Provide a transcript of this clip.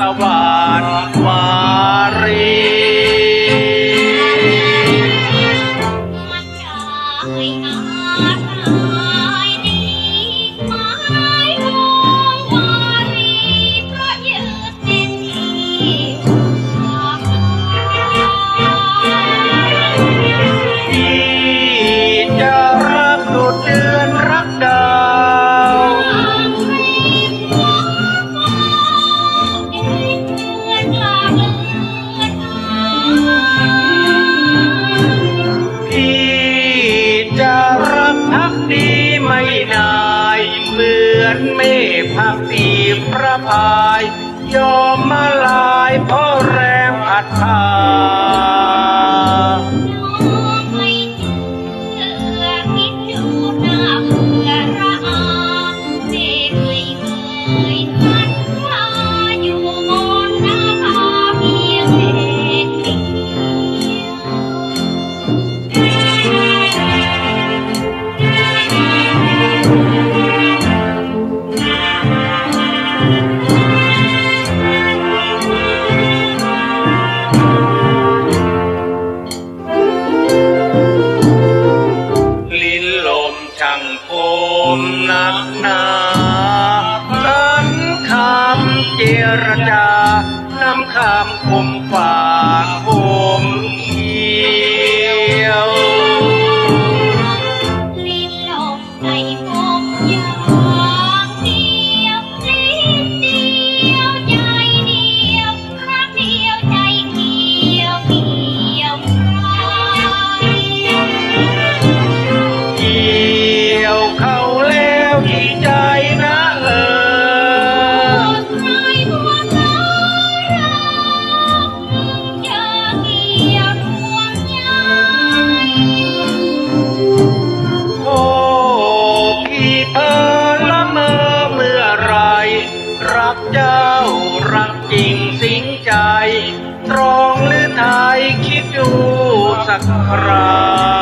kawan mari. ไม่นายเหมือนเมฆพักตีพระพาย ยอมมาลายเพราะแรงพัดพา โอมหนักหนาสันคำเจรจานำคำคุมฝ่า สักรา